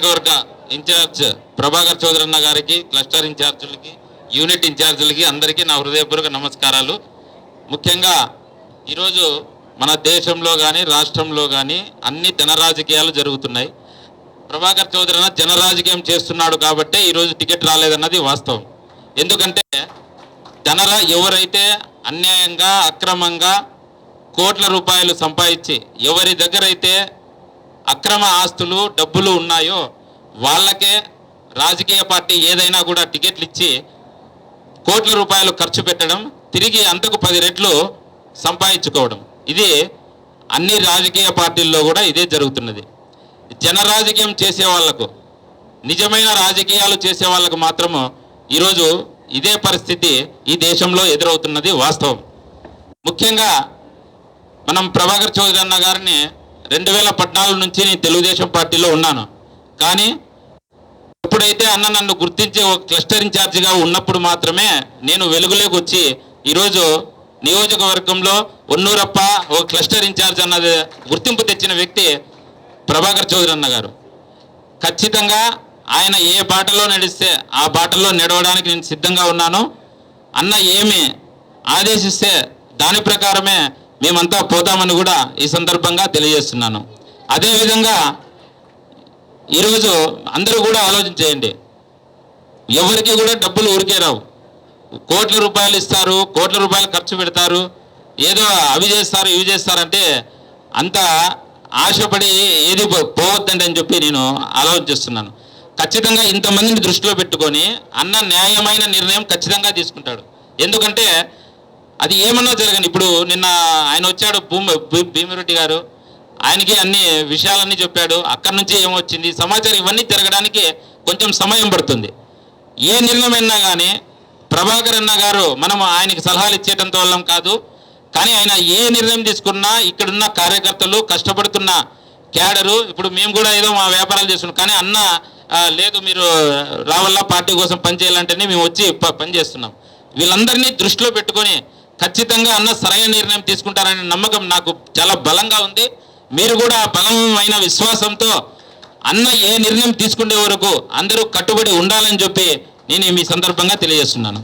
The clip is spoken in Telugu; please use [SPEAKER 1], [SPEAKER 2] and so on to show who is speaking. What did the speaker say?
[SPEAKER 1] వర్గ ఇన్ఛార్జ్ ప్రభాకర్ చౌదరన్న గారికి క్లస్టర్ ఇన్ఛార్జులకి యూనిట్ ఇన్ఛార్జులకి అందరికీ నా హృదయపూర్వక నమస్కారాలు. ముఖ్యంగా ఈరోజు మన దేశంలో కానీ రాష్ట్రంలో కానీ అన్ని జన రాజకీయాలు జరుగుతున్నాయి. ప్రభాకర్ చౌదరన్న జన రాజకీయం చేస్తున్నాడు కాబట్టి ఈరోజు టికెట్ రాలేదన్నది వాస్తవం. ఎందుకంటే జనరా ఎవరైతే అన్యాయంగా అక్రమంగా కోట్ల రూపాయలు సంపాదించి ఎవరి దగ్గర అయితే అక్రమ ఆస్తులు డబ్బులు ఉన్నాయో వాళ్ళకే రాజకీయ పార్టీ ఏదైనా కూడా టికెట్లు ఇచ్చి కోట్ల రూపాయలు ఖర్చు పెట్టడం తిరిగి అంతకు పది రెట్లు సంపాదించుకోవడం. ఇది అన్ని రాజకీయ పార్టీల్లో కూడా ఇదే జరుగుతున్నది. జన రాజకీయం చేసే వాళ్ళకు నిజమైన రాజకీయాలు చేసే వాళ్ళకు మాత్రము ఈరోజు ఇదే పరిస్థితి ఈ దేశంలో ఎదురవుతున్నది వాస్తవం. ముఖ్యంగా మనం ప్రభాకర్ చౌదరి అన్న గారిని రెండు వేల పద్నాలుగు నుంచి నేను తెలుగుదేశం పార్టీలో ఉన్నాను. కానీ ఎప్పుడైతే అన్న నన్ను గుర్తించి ఒక క్లస్టర్ ఇన్ఛార్జిగా ఉన్నప్పుడు మాత్రమే నేను వెలుగులోకి వచ్చి ఈరోజు నియోజకవర్గంలో ఒన్నూరప్ప ఒక క్లస్టర్ ఇన్ఛార్జ్ అన్నది గుర్తింపు తెచ్చిన వ్యక్తి ప్రభాకర్ చౌదరి అన్న గారు. ఖచ్చితంగా ఆయన ఏ బాటలో నడిస్తే ఆ బాటలో నడవడానికి నేను సిద్ధంగా ఉన్నాను. అన్న ఏమి ఆదేశిస్తే దాని ప్రకారమే మేమంతా పోతామని కూడా ఈ సందర్భంగా తెలియజేస్తున్నాను. అదేవిధంగా ఈరోజు అందరూ కూడా ఆలోచన చేయండి. ఎవరికి కూడా డబ్బులు ఊరికే రావు. కోట్ల రూపాయలు ఇస్తారు కోట్ల రూపాయలు ఖర్చు పెడతారు ఏదో అవి చేస్తారు ఇవి చేస్తారంటే అంత ఆశపడి ఏది పోవద్దండి అని చెప్పి నేను ఆలోచిస్తున్నాను ఖచ్చితంగా ఇంతమందిని దృష్టిలో పెట్టుకొని అన్న న్యాయమైన నిర్ణయం ఖచ్చితంగా తీసుకుంటాడు. ఎందుకంటే అది ఏమన్నా జరగని ఇప్పుడు నిన్న ఆయన వచ్చాడు భూమి భీ- భీమిరెడ్డి గారు. ఆయనకి అన్ని విషయాలన్నీ చెప్పాడు. అక్కడి నుంచి ఏమొచ్చింది? సమాచారం ఇవన్నీ జరగడానికి కొంచెం సమయం పడుతుంది. ఏ నిర్ణయం అయినా కానీ ప్రభాకర్ అన్న గారు మనం ఆయనకి సలహాలు ఇచ్చేటంత వాళ్ళం కాదు. కానీ ఆయన ఏ నిర్ణయం తీసుకున్నా ఇక్కడున్న కార్యకర్తలు కష్టపడుతున్న క్యాడరు ఇప్పుడు మేము కూడా ఏదో మా వ్యాపారాలు చేస్తున్నాం కానీ అన్న లేదు మీరు రావాలా పార్టీ కోసం పనిచేయాలంటేనే మేము వచ్చి ప- పనిచేస్తున్నాం వీళ్ళందరినీ దృష్టిలో పెట్టుకొని ఖచ్చితంగా అన్న సరైన నిర్ణయం తీసుకుంటారనే నమ్మకం నాకు చాలా బలంగా ఉంది. మీరు కూడా బలమైన విశ్వాసంతో అన్న ఏ నిర్ణయం తీసుకునే వరకు అందరూ కట్టుబడి ఉండాలని చెప్పి నేను మీ సందర్భంగా తెలియజేస్తున్నాను.